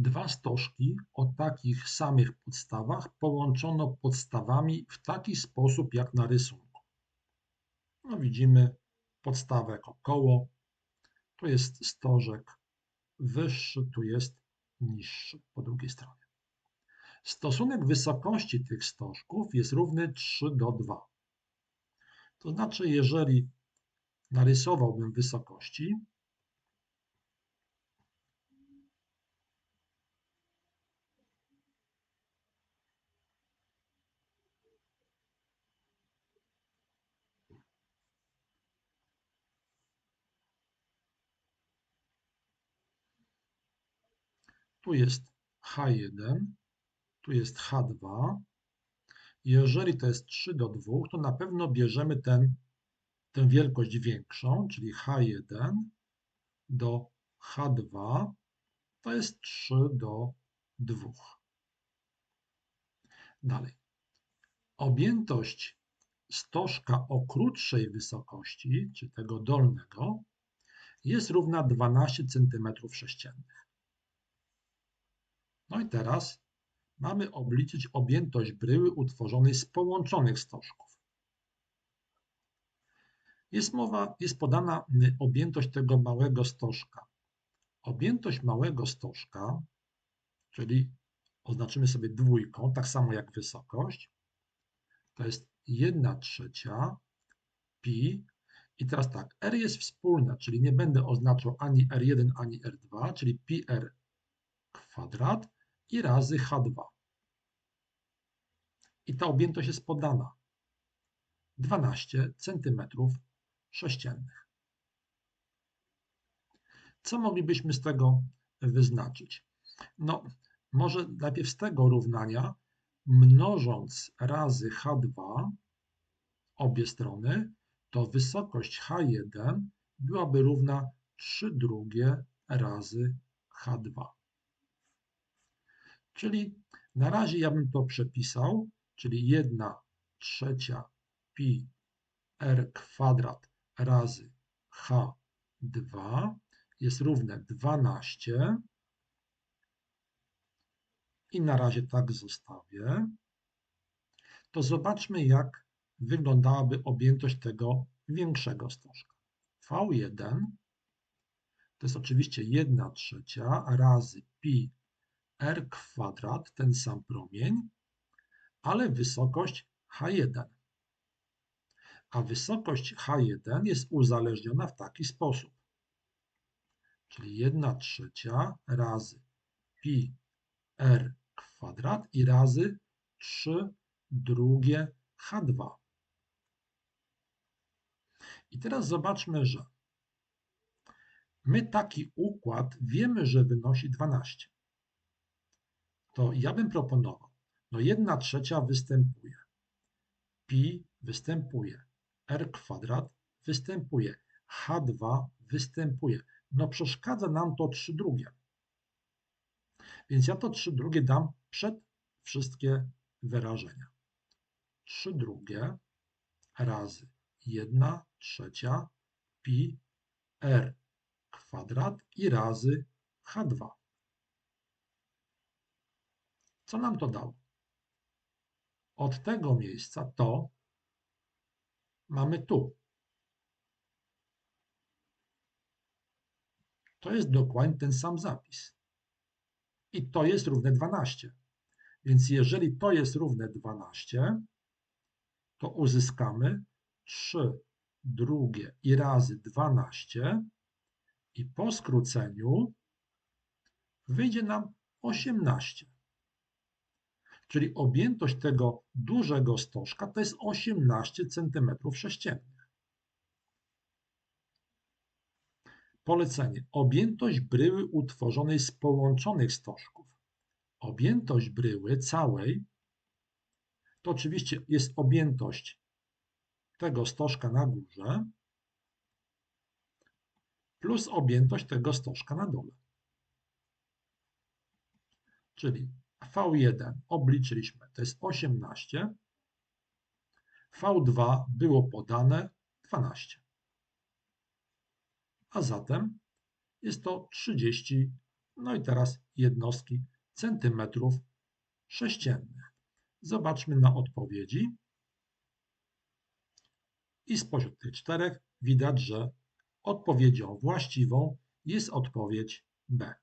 Dwa stożki o takich samych podstawach połączono podstawami w taki sposób jak na rysunku. No widzimy podstawę jako koło, tu jest stożek wyższy, tu jest niższy po drugiej stronie. Stosunek wysokości tych stożków jest równy 3 do 2. To znaczy, jeżeli narysowałbym wysokości, tu jest H1, tu jest H2. Jeżeli to jest 3 do 2, to na pewno bierzemy ten, tę wielkość większą, czyli H1 do H2, to jest 3 do 2. Dalej. Objętość stożka o krótszej wysokości, czy tego dolnego, jest równa 12 cm3. No i teraz mamy obliczyć objętość bryły utworzonej z połączonych stożków. Jest mowa, jest podana objętość tego małego stożka. Objętość małego stożka, czyli oznaczymy sobie dwójką, tak samo jak wysokość, to jest 1 trzecia pi. I teraz tak, r jest wspólne, czyli nie będę oznaczał ani r1, ani r2, czyli pi r kwadrat i razy H2. I ta objętość jest podana 12 cm sześciennych. Co moglibyśmy z tego wyznaczyć? No, może najpierw z tego równania, mnożąc razy H2 obie strony, to wysokość H1 byłaby równa 3 drugie razy H2. Czyli na razie ja bym to przepisał, czyli 1 trzecia pi r kwadrat razy h2 jest równe 12 i na razie tak zostawię, to zobaczmy jak wyglądałaby objętość tego większego stożka. V1 to jest oczywiście 1 trzecia razy pi r kwadrat, ten sam promień, ale wysokość h1. A wysokość h1 jest uzależniona w taki sposób. Czyli 1 trzecia razy pi r kwadrat i razy 3 drugie h2. I teraz zobaczmy, że my taki układ wiemy, że wynosi 12 to ja bym proponował, no jedna trzecia występuje, pi występuje, r kwadrat występuje, h2 występuje. No przeszkadza nam to 3 drugie. Więc ja to 3 drugie dam przed wszystkie wyrażenia. 3 drugie razy 1 trzecia pi r kwadrat i razy h2. Co nam to dało? Od tego miejsca to mamy tu. To jest dokładnie ten sam zapis. I to jest równe 12. Więc jeżeli to jest równe 12, to uzyskamy 3 drugie i razy 12 i po skróceniu wyjdzie nam 18. Czyli objętość tego dużego stożka to jest 18 cm3. Polecenie. Objętość bryły utworzonej z połączonych stożków. Objętość bryły całej to oczywiście jest objętość tego stożka na górze plus objętość tego stożka na dole. Czyli V1 obliczyliśmy, to jest 18. V2 było podane 12. A zatem jest to 32 No i teraz jednostki centymetrów sześciennych. Zobaczmy na odpowiedzi. I spośród tych czterech widać, że odpowiedzią właściwą jest odpowiedź B.